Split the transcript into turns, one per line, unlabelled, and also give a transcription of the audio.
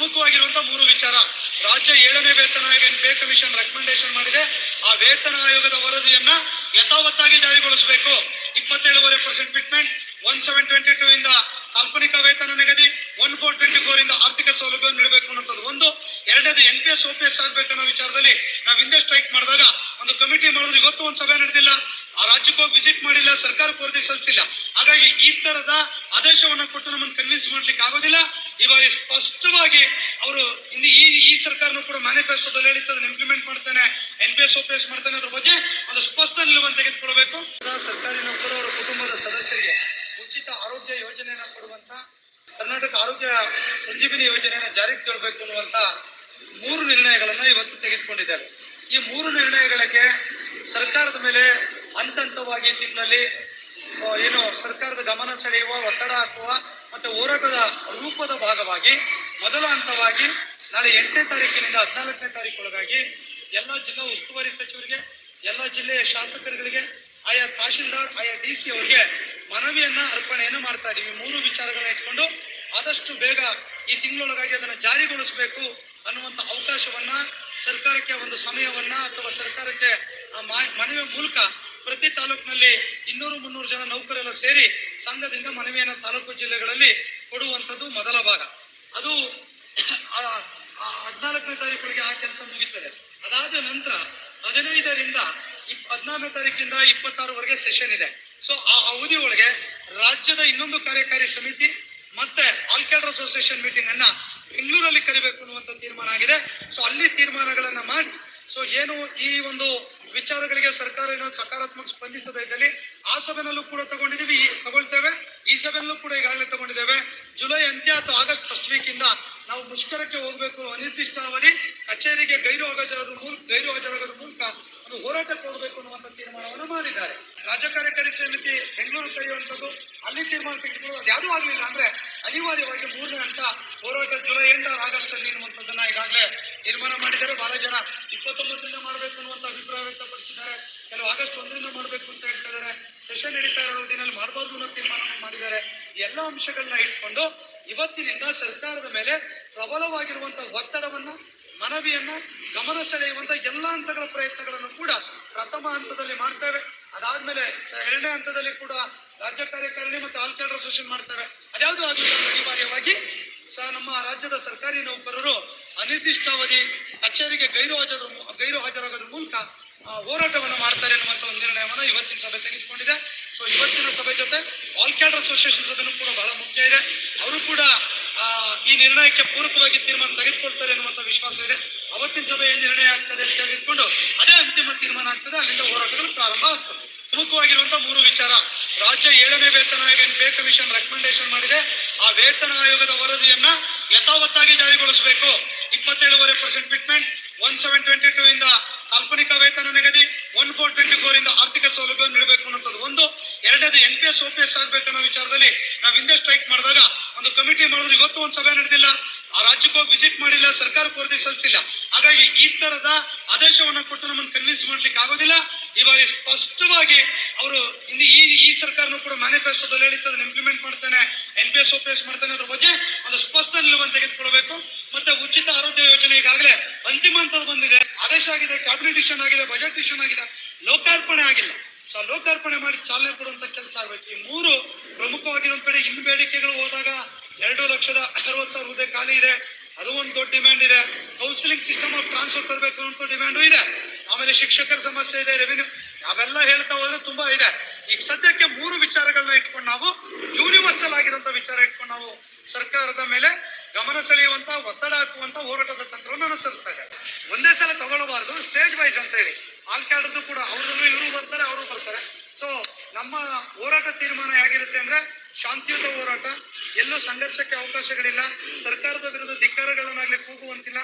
ಪ್ರಮುಖವಾಗಿರುವಂತಹ ಮೂರು ವಿಚಾರ. ರಾಜ್ಯ ಏಳನೇ ವೇತನ ಆಯೋಗ ಪೇ ಕಮಿಷನ್ ರೆಕಮೆಂಡೇಶನ್ ಮಾಡಿದೆ. ಆ ವೇತನ ಆಯೋಗದ ವರದಿಯನ್ನ ಯಥಾವತ್ತಾಗಿ ಜಾರಿಗೊಳಿಸಬೇಕು. ಇಪ್ಪತ್ತೇಳುವರೆ percent fitment one seven twenty two ಇಂದ ಕಾಲ್ಪನಿಕ ವೇತನ ನಿಗದಿ ಒನ್ ಫೋರ್ ಟ್ವೆಂಟಿ ಫೋರ್ ಇಂದ ಆರ್ಥಿಕ ಸೌಲಭ್ಯ ನೀಡಬೇಕು ಅನ್ನೋದು ಒಂದು. ಎರಡನೇದು N P S O P S ಆಗ್ಬೇಕನ್ನೋ ವಿಚಾರದಲ್ಲಿ ನಾವು ಹಿಂದೆ ಸ್ಟ್ರೈಕ್ ಮಾಡಿದಾಗ ಒಂದು ಕಮಿಟಿ ಮಾಡಿದ್ರು ಇವತ್ತು ಒಂದು ಸಭೆ ನಡೆದಿಲ್ಲ. ಆ ರಾಜ್ಯಕ್ಕೆ ಹೋಗಿ ವಿಸಿಟ್ ಮಾಡಿಲ್ಲ, ಸರ್ಕಾರಕ್ಕೆ ವರದಿ ಸಲ್ಲಿಸಿಲ್ಲ. ಹಾಗಾಗಿ ಈ ತರದ ಆದೇಶವನ್ನು ಕೊಟ್ಟು ನಮ್ಮನ್ನು ಕನ್ವಿನ್ಸ್ ಮಾಡ್ಲಿಕ್ಕೆ ಆಗೋದಿಲ್ಲ. ಈ ಬಾರಿ ಸ್ಪಷ್ಟವಾಗಿ ಅವರು ಈ ಈ ಸರ್ಕಾರನು ಕೂಡ ಮ್ಯಾನಿಫೆಸ್ಟೋದಲ್ಲಿ ಹೇಳಿತ್ತು, ಅದನ್ನು ಇಂಪ್ಲಿಮೆಂಟ್ ಮಾಡ್ತಾನೆ ಎನ್ ಪಿ ಎಸ್ ಒ ಮಾಡ್ತಾನೆ ಅದ್ರ ಬಗ್ಗೆ ಒಂದು ಸ್ಪಷ್ಟ ನಿಲುವನ್ನು ತೆಗೆದುಕೊಳ್ಬೇಕು. ಸರ್ಕಾರಿ ನೌಕರರು ಅವರ ಕುಟುಂಬದ ಸದಸ್ಯರಿಗೆ ಉಚಿತ ಆರೋಗ್ಯ ಯೋಜನೆಯನ್ನ ಕೊಡುವಂತ, ಕರ್ನಾಟಕ ಆರೋಗ್ಯ ಸಂಜೀವಿನಿ ಯೋಜನೆಯನ್ನ ಜಾರಿಗೆ ತರಬೇಕು ಅನ್ನುವಂತ ಮೂರು ನಿರ್ಣಯಗಳನ್ನು ಇವತ್ತು ತೆಗೆದುಕೊಂಡಿದ್ದಾರೆ. ಈ ಮೂರು ನಿರ್ಣಯಗಳಿಗೆ ಸರ್ಕಾರದ ಮೇಲೆ ಹಂತ ಹಂತವಾಗಿ ತಿಂಗಳಲ್ಲಿ ಏನು ಸರ್ಕಾರದ ಗಮನ ಸೆಳೆಯುವ, ಒತ್ತಡ ಹಾಕುವ ಮತ್ತೆ ಹೋರಾಟದ ರೂಪದ ಭಾಗವಾಗಿ ಮೊದಲ ಹಂತವಾಗಿ ನಾಳೆ ಎಂಟನೇ ತಾರೀಕಿನಿಂದ ಹದಿನಾಲ್ಕನೇ ತಾರೀಕೊಳಗಾಗಿ ಎಲ್ಲ ಜಿಲ್ಲಾ ಉಸ್ತುವಾರಿ ಸಚಿವರಿಗೆ, ಎಲ್ಲ ಜಿಲ್ಲೆಯ ಶಾಸಕರುಗಳಿಗೆ, ಆಯಾ ತಹಶೀಲ್ದಾರ್, ಆಯಾ ಡಿ ಸಿ ಅವರಿಗೆ ಮನವಿಯನ್ನ, ಅರ್ಪಣೆಯನ್ನು ಮಾಡ್ತಾ ಇದ್ದೀವಿ. ಮೂರು ವಿಚಾರಗಳನ್ನ ಇಟ್ಕೊಂಡು ಆದಷ್ಟು ಬೇಗ ಈ ತಿಂಗಳೊಳಗಾಗಿ ಅದನ್ನು ಜಾರಿಗೊಳಿಸಬೇಕು ಅನ್ನುವಂತ ಅವಕಾಶವನ್ನ ಸರ್ಕಾರಕ್ಕೆ ಒಂದು ಸಮಯವನ್ನ ಅಥವಾ ಸರ್ಕಾರಕ್ಕೆ ಆ ಮಾ- ಮನವಿ ಮೂಲಕ ಪ್ರತಿ ತಾಲೂಕಿನಲ್ಲಿ ಇನ್ನೂರು ಮುನ್ನೂರು ಜನ ನೌಕರೆಲ್ಲ ಸೇರಿ ಸಂಘದಿಂದ ಮನವಿಯನ್ನು ತಾಲೂಕು ಜಿಲ್ಲೆಗಳಲ್ಲಿ ಕೊಡುವಂಥದ್ದು ಮೊದಲ ಭಾಗ. ಅದು ಹದಿನಾಲ್ಕನೇ ತಾರೀಕೊಳಗೆ ಆ ಕೆಲಸ ಮುಗಿತದೆ. ಅದಾದ ನಂತರ ಹದಿನೈದರಿಂದ ಇಪ್, ಹದಿನಾರನೇ ತಾರೀಕಿಂದ ಇಪ್ಪತ್ತಾರವರೆಗೆ ಸೆಷನ್ ಇದೆ. ಸೊ ಆ ಅವಧಿ ಒಳಗೆ ರಾಜ್ಯದ ಇನ್ನೊಂದು ಕಾರ್ಯಕಾರಿ ಸಮಿತಿ ಮತ್ತೆ ಆಲ್ ಕ್ಯಾಡರ್ ಅಸೋಸಿಯೇಷನ್ ಮೀಟಿಂಗ್ ಅನ್ನ ಬೆಂಗಳೂರಲ್ಲಿ ಕರಿಬೇಕು ಅನ್ನುವಂತ ತೀರ್ಮಾನ ಆಗಿದೆ. ಸೊ ಅಲ್ಲಿ ತೀರ್ಮಾನಗಳನ್ನ ಮಾಡಿ ಸೊ ಏನು ಈ ಒಂದು ವಿಚಾರಗಳಿಗೆ ಸರ್ಕಾರ ಏನೋ ಸಕಾರಾತ್ಮಕ ಸ್ಪಂದಿಸದೇ ಇದ್ದಲ್ಲಿ, ಆ ಸಭೆನಲ್ಲೂ ಕೂಡ ತಗೊಂಡಿದೀವಿ ತಗೊಳ್ತೇವೆ. ಈ ಸಭೆನಲ್ಲೂ ಕೂಡ ಈಗಾಗಲೇ ತಗೊಂಡಿದ್ದೇವೆ. ಜುಲೈ ಅಂತ್ಯ ಅಥವಾ ಆಗಸ್ಟ್ ಫಸ್ಟ್ ವೀಕ್ ಇಂದ ನಾವು ಮುಷ್ಕರಕ್ಕೆ ಹೋಗಬೇಕು ಅನಿರ್ದಿಷ್ಟ ಅವಧಿ ಕಚೇರಿಗೆ ಗೈರು ಹಾಜರಾದ ಮೂಲಕ ಗೈರು ಹಾಜರಾಗೋದ್ರ ಮೂಲಕ ಒಂದು ಹೋರಾಟಕ್ಕೆ ಹೋಗಬೇಕು ಅನ್ನುವಂತ ತೀರ್ಮಾನವನ್ನು ಮಾಡಿದ್ದಾರೆ. ರಾಜ್ಯ ಕಾರ್ಯಕಾರಿ ಸಮಿತಿ ಬೆಂಗಳೂರು ಕರೆಯುವಂಥದ್ದು ಅಲ್ಲಿ ತೀರ್ಮಾನ ತೆಗೆದುಕೊಳ್ಳೋದು ಅದು ಯಾವುದೂ ಆಗಲಿಲ್ಲ. ಅಂದ್ರೆ ಅನಿವಾರ್ಯವಾಗಿ ಮೂರನೇ ಹಂತ ಹೋರಾಟ ಜುಲೈ ಎಂಟರ ಆಗಸ್ಟ್ ಅಲ್ಲಿ ತೀರ್ಮಾನ ಮಾಡಿದ್ದಾರೆ. ಬಹಳ ಜನ ಇಪ್ಪತ್ತೊಂಬತ್ತರಿಂದ ಮಾಡಬೇಕು ಅನ್ನುವಂತ ಅಭಿಪ್ರಾಯ ವ್ಯಕ್ತಪಡಿಸಿದ್ದಾರೆ. ಕೆಲವು ಆಗಸ್ಟ್ ಒಂದರಿಂದ ಮಾಡಬೇಕು ಅಂತ ಹೇಳ್ತಾ ಇದ್ದಾರೆ. ಸೆಷನ್ ನಡೀತಾ ಇರೋ ದಿನಲ್ಲಿ ಮಾಡಬಾರ್ದು ಅನ್ನೋ ತೀರ್ಮಾನ ಮಾಡಿದ್ದಾರೆ. ಎಲ್ಲ ಅಂಶಗಳನ್ನ ಇಟ್ಕೊಂಡು ಇವತ್ತಿನಿಂದ ಸರ್ಕಾರದ ಮೇಲೆ ಪ್ರಬಲವಾಗಿರುವಂತ ಒತ್ತಡವನ್ನ, ಮನವಿಯನ್ನು, ಗಮನ ಸೆಳೆಯುವಂತ ಎಲ್ಲ ಹಂತಗಳ ಪ್ರಯತ್ನಗಳನ್ನು ಕೂಡ ಪ್ರಥಮ ಹಂತದಲ್ಲಿ ಮಾಡ್ತೇವೆ. ಅದಾದ್ಮೇಲೆ ಎರಡನೇ ಹಂತದಲ್ಲಿ ಕೂಡ ರಾಜ್ಯ ಕಾರ್ಯಕಾರಿಣಿ ಮತ್ತು ಆಲ್ ಕ್ಯಾಡರ್ ಅಸೋಸಿಯೇಷನ್ ಮಾಡ್ತಾರೆ. ಅದ್ಯಾವುದು ಆಗಲಿಲ್ಲ ಅನಿವಾರ್ಯವಾಗಿ ನಮ್ಮ ರಾಜ್ಯದ ಸರ್ಕಾರಿ ನೌಕರರು ಅನಿರ್ದಿಷ್ಟಾವಧಿ ಕಚೇರಿಗೆ ಗೈರು ಹಾಜರು ಗೈರು ಹಾಜರಾಗೋದ್ರ ಮೂಲಕ ಹೋರಾಟವನ್ನು ಮಾಡ್ತಾರೆ ಅನ್ನುವಂತ ಒಂದು ನಿರ್ಣಯವನ್ನು ಇವತ್ತಿನ ಸಭೆ ತೆಗೆದುಕೊಂಡಿದೆ. ಸೊ ಇವತ್ತಿನ ಸಭೆ ಜೊತೆ ಆಲ್ ಕ್ಯಾಡರ್ ಅಸೋಸಿಯೇಷನ್ ಸಭೆನೂ ಕೂಡ ಬಹಳ ಮುಖ್ಯ ಇದೆ. ಅವರು ಕೂಡ ಈ ನಿರ್ಣಯಕ್ಕೆ ಪೂರಕವಾಗಿ ತೀರ್ಮಾನ ತೆಗೆದುಕೊಳ್ತಾರೆ ಅನ್ನುವಂತ ವಿಶ್ವಾಸ ಇದೆ. ಅವತ್ತಿನ ಸಭೆ ಏನು ನಿರ್ಣಯ ಆಗ್ತದೆ ಅಂತ ತೆಗೆದುಕೊಂಡು ಅದೇ ಅಂತಿಮ ತೀರ್ಮಾನ ಆಗ್ತದೆ. ಅಲ್ಲಿಂದ ಹೋರಾಟಗಳು ಪ್ರಾರಂಭ ಆಗ್ತದೆ ಪ್ರಮುಖವಾಗಿರುವಂತಹ ಮೂರು ವಿಚಾರ. ರಾಜ್ಯ ಏಳನೇ ವೇತನ ಆಯೋಗ ಪೇ ಕಮಿಷನ್ ರೆಕಮೆಂಡೇಶನ್ ಮಾಡಿದೆ. ಆ ವೇತನ ಆಯೋಗದ ವರದಿಯನ್ನ ಯಥಾವತ್ತಾಗಿ ಜಾರಿಗೊಳಿಸಬೇಕು. ಇಪ್ಪತ್ತೇಳುವರೆ percent fitment one seven twenty two ಇಂದ ಕಾಲ್ಪನಿಕ ವೇತನ ನಿಗದಿ ಒನ್ ಫೋರ್ ಟ್ವೆಂಟಿ ಫೋರ್ ಇಂದ ಆರ್ಥಿಕ ಸೌಲಭ್ಯ ನೀಡಬೇಕು ಅನ್ನೋದು ಒಂದು. ಎರಡನೇದು N P S O P S ಆಗ್ಬೇಕನ್ನೋ ವಿಚಾರದಲ್ಲಿ ನಾವು ಹಿಂದೆ ಸ್ಟ್ರೈಕ್ ಮಾಡಿದಾಗ ಒಂದು ಕಮಿಟಿ ಮಾಡಿದ್ರೆ. ಇವತ್ತು ಒಂದು ಸಭೆ ನಡೆದಿಲ್ಲ. ಆ ರಾಜ್ಯಕ್ಕೆ ಹೋಗಿ ವಿಸಿಟ್ ಮಾಡಿಲ್ಲ, ಸರ್ಕಾರ ವರದಿ ಸಲ್ಲಿಸಿಲ್ಲ. ಹಾಗಾಗಿ ಈ ತರದ ಆದೇಶವನ್ನು ಕೊಟ್ಟು ನಮ್ಮನ್ನು ಕನ್ವಿನ್ಸ್ ಮಾಡ್ಲಿಕ್ಕೆ ಆಗೋದಿಲ್ಲ. ಈ ಬಾರಿ ಸ್ಪಷ್ಟವಾಗಿ ಅವರು ಇನ್ನು ಈ ಈ ಸರ್ಕಾರನು ಕೂಡ ಮ್ಯಾನಿಫೆಸ್ಟೋದಲ್ಲಿ ಹೇಳಿತ್ತು ಅದನ್ನ ಇಂಪ್ಲಿಮೆಂಟ್ ಮಾಡ್ತಾನೆ N P S OPS S ಮಾಡ್ತಾನೆ ಅದ್ರ ಬಗ್ಗೆ ಒಂದು ಸ್ಪಷ್ಟ ನಿಲುವನ್ನು ತೆಗೆದುಕೊಳ್ಬೇಕು. ಮತ್ತೆ ಉಚಿತ ಆರೋಗ್ಯ ಯೋಜನೆ ಈಗಾಗಲೇ ಅಂತಿಮ ಹಂತದ ಬಂದಿದೆ. ಆದೇಶ ಆಗಿದೆ ಕ್ಯಾಬಿನೆಟ್ ಆಗಿದೆ ಬಜೆಟ್ ಡಿಸಿಷನ್ ಆಗಿದೆ. ಲೋಕಾರ್ಪಣೆ ಆಗಿಲ್ಲ. ಸೊ ಲೋಕಾರ್ಪಣೆ ಮಾಡಿ ಚಾಲನೆ ಕೊಡುವಂತ ಕೆಲಸ ಆಗ್ಬೇಕು. ಈ ಮೂರು ಪ್ರಮುಖವಾಗಿರೋ ಕಡೆ ಇನ್ನು ಬೇಡಿಕೆಗಳು ಹೋದಾಗ ಎರಡು ಲಕ್ಷದ ಅರವತ್ತು ಸಾವಿರ ಹುದ್ದೆ ಖಾಲಿ ಇದೆ. ಅದು ಒಂದು ದೊಡ್ಡ ಡಿಮ್ಯಾಂಡ್ ಇದೆ. ಕೌನ್ಸಿಲಿಂಗ್ ಸಿಸ್ಟಮ್ ಆಫ್ ಟ್ರಾನ್ಸ್ಫರ್ ತರಬೇಕು ಅಂತ ಡಿಮ್ಯಾಂಡು ಇದೆ. ಆಮೇಲೆ ಶಿಕ್ಷಕರ ಸಮಸ್ಯೆ ಇದೆ ರೆವಿನ್ಯೂ ಅವೆಲ್ಲ ಹೇಳ್ತಾ ಹೋದ್ರೆ ತುಂಬಾ ಇದೆ. ಈಗ ಸದ್ಯಕ್ಕೆ ಮೂರು ವಿಚಾರಗಳನ್ನ ಇಟ್ಕೊಂಡು ನಾವು ಯೂನಿವರ್ಸಲ್ ಆಗಿರುವಂತ ವಿಚಾರ ಇಟ್ಕೊಂಡು ನಾವು ಸರ್ಕಾರದ ಮೇಲೆ ಗಮನ ಸೆಳೆಯುವಂತ, ಒತ್ತಡ ಹಾಕುವಂತ ಹೋರಾಟದ ತಂತ್ರವನ್ನು ಅನುಸರಿಸ್ತಾ ಇದೆ ಒಂದೇ ಸಲ ತಗೊಳ್ಳಬಾರದು ಸ್ಟೇಜ್ ವೈಸ್ ಅಂತ ಹೇಳಿ. ಆಲ್ ಕ್ಯಾಡ್ರದ್ದು ಕೂಡ ಅವ್ರಲ್ಲೂ ಇವರು ಬರ್ತಾರೆ, ಅವರು ಬರ್ತಾರೆ. ಸೊ ನಮ್ಮ ಹೋರಾಟ ತೀರ್ಮಾನ ಹೇಗಿರುತ್ತೆ ಅಂದ್ರೆ ಶಾಂತಿಯುತ ಹೋರಾಟ. ಎಲ್ಲೂ ಸಂಘರ್ಷಕ್ಕೆ ಅವಕಾಶಗಳಿಲ್ಲ. ಸರ್ಕಾರದ ವಿರುದ್ಧ ಧಿಕ್ಕಾರಗಳನ್ನಾಗ್ಲಿ ಕೂಗುವಂತಿಲ್ಲ.